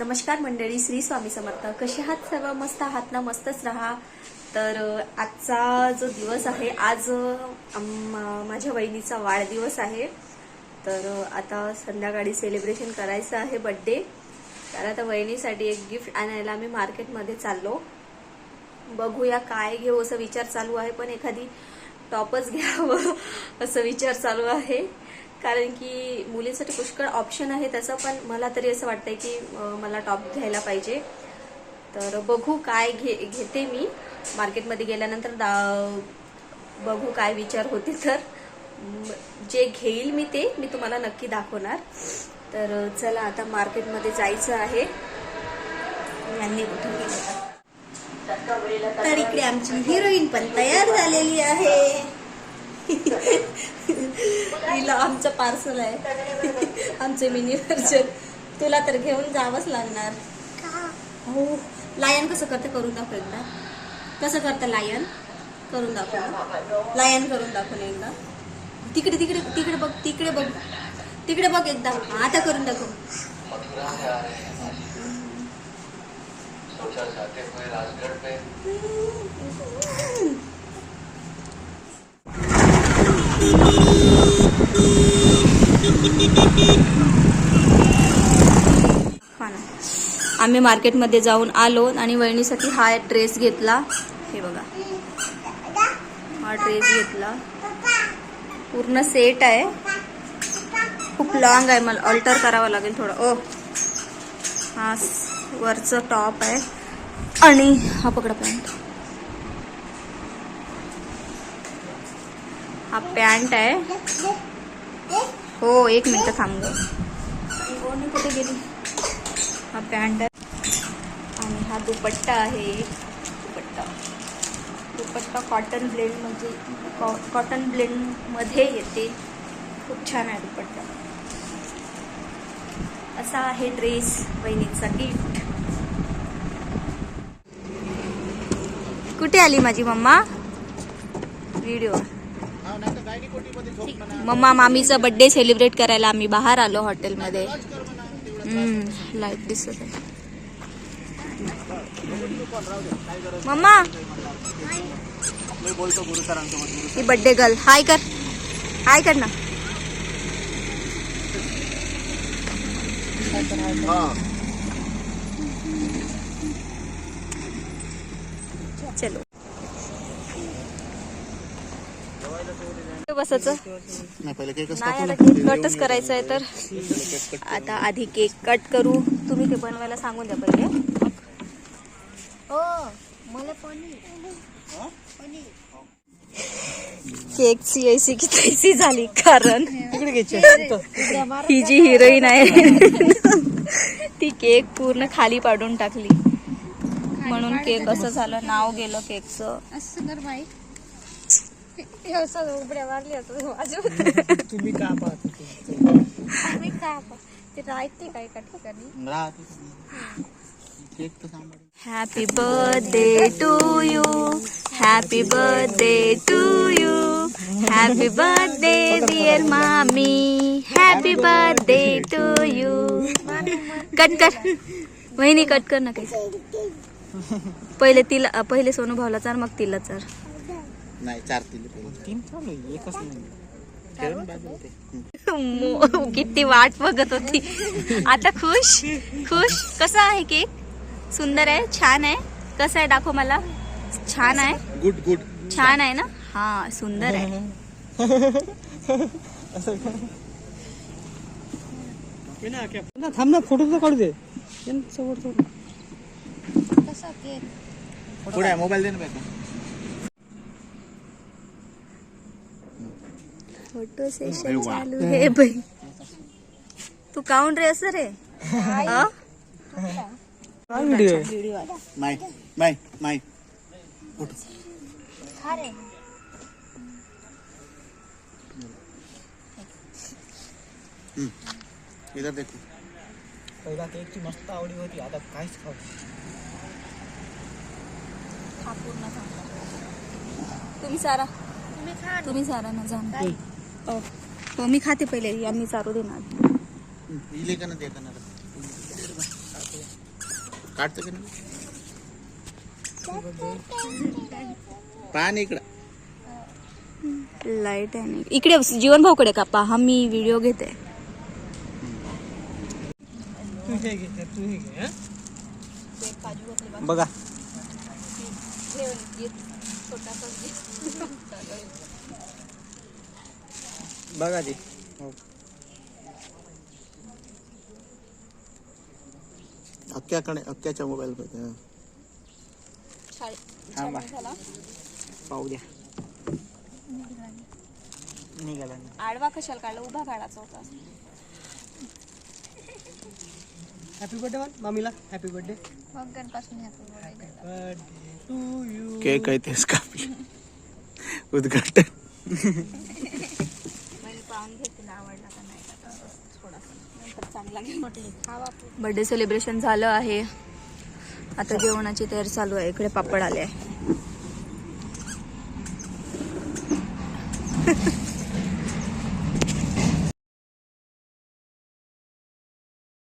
नमस्कार मंडळी श्री स्वामी समर्थ. कसे आहात सर्व? मस्त आहात ना? मस्तच राहा. तर आजचा जो दिवस आहे आज माझ्या वहिनीचा वाढदिवस आहे. तर आता संध्याकाळी सेलिब्रेशन करायचं आहे बड्डे तर आता वहिनीसाठी एक गिफ्ट आणायला आम्ही मार्केटमध्ये चाललो. बघूया काय घेऊ असं विचार चालू आहे पण एखादी टॉपच घ्यावं असं विचार चालू आहे. कारण की मुलींसाठी पुष्कळ ऑप्शन आहे त्याचं पण मला तरी असं वाटतंय की मला टॉप घ्यायला पाहिजे. तर बघू काय घे घेते मी. मार्केटमध्ये गेल्यानंतर दा बघू काय विचार होते तर. जे घेईल मी ते मी तुम्हाला नक्की दाखवणार. तर चला आता मार्केटमध्ये जायचं आहे. यांनी कुठे तर इकडे आमची हिरोईन पण तयार झालेली आहे. तिला आमचं पार्सल आहे. आमचे मिनी व्हर्जन तुला तर घेऊन जावंच लागणार. हो. लायन कसं करते करून दाखव एकदा. कसं करतं लायन करून दाखव. लायन करून दाखव एकदा. तिकडे तिकडे तिकडे बघ तिकडे बघ. तिकडे बघ एकदा. आता करून दाखव. सोचा आम्ही मार्केटमध्ये जाऊन आलो आणि वहिनीसाठी हा ड्रेस घेतला. हे बघा. हा ड्रेस घेतला. पूर्ण सेट आहे. खूप लॉंग आहे. मला अल्टर करावं लागेल थोडं. ओ. हा वरचं टॉप आहे. आणि हा पकडा पॅन्ट हा पॅन्ट आहे. हो एक मिनिट थांब. कुठे गेली हा पॅन्ट आहे. आणि हा दुपट्टा आहे. दुपट्टा. दुपट्टा कॉटन ब्लेंड म्हणजे कॉ कॉटन ब्लेंडमध्ये येते. खूप छान आहे दुपट्टा. असा आहे ड्रेस बहिणीचा गिफ्ट कुठे आली माझी मम्मा? व्हिडिओ मम्मा मामीचा बड्डे सेलिब्रेट करायला आम्ही बाहेर आलो हॉटेलमध्ये लाइट दिसत आहे. मम्मा! ही बड्डे गर्ल हाय कर. हाय कर ना. चलो. बसायचं? नाही. केक कटच करायचं आहे तर. आता आधी केक कट करू. तुम्ही ते बनवायला सांगून द्या पहिले. केकची ऐसी की तैसी झाली कारण ही जी हिरोईन आहे. ती केक पूर्ण खाली पाडून टाकली. म्हणून केक असं झालं नाव गेलं केकचं बाई व्यवसाय उघड्या मारली होतो माझ्या तुम्ही का पाहत आम्ही काय आपण ते राहते काय का ठिकाणी. राहते happy birthday to you happy birthday to you happy birthday dear मामी happy birthday to you cut कर. वहिनी कट कर ना काही. पहिले तिला पहिले सोनू भाऊला चार मग तिला चार नाही चार पहिले तीन चालू एकच नाही. मो- किती वाट बघत होती. आता खुश खुश. कसा आहे केक? सुंदर आहे छान आहे. कसं आहे दाखव मला. छान आहे. गुड गुड छान आहे ना? हा सुंदर आहे. थांब ना फोटो तर काढू दे. समोर कसं केक पुढे मोबाईल दे ना फोटो सेशन चालू आहे बाई. तू काऊन रे असं रे? हा? माय माय माय. खा इधर देखो. पहिला केकची मस्त आवडी होती आता काहीच खाऊ हा पूर्ण सांगा. तुम्ही सारा. तुम्ही खा तुम्ही सारा ना जा काय? हो मी खाते पहिले यांनी चारू देणार. इले का ना दे का ना काढतो की नाही पान इकडं. लाइट आहे नाही. इकडे जीवन भाऊकडे का पहा मी व्हिडिओ घेते. तू हे घे तर तू हे घे हं? बघा. बघा ती. हो. अक्क्याकडे अक्क्याच्या मोबाईल मध्ये हं. थांबा. पाहू द्या. निघाला ना. आडवा कशाला काढला? उभा काढायचा होता. हॅपी बर्थडे वन मामीला. हॅपी बर्थडे मगरपासून happy birthday. Birthday to you cake आहे तेच कापले उद्घाटन पाहून घेते आवडला का नाही का थोडासा नंतर चांगला म्हटली खावा पूर्ण. बर्थडे सेलिब्रेशन झालं आहे. आता जेवणाची तयारी चालू आहे. इकडे पापड आले आहे.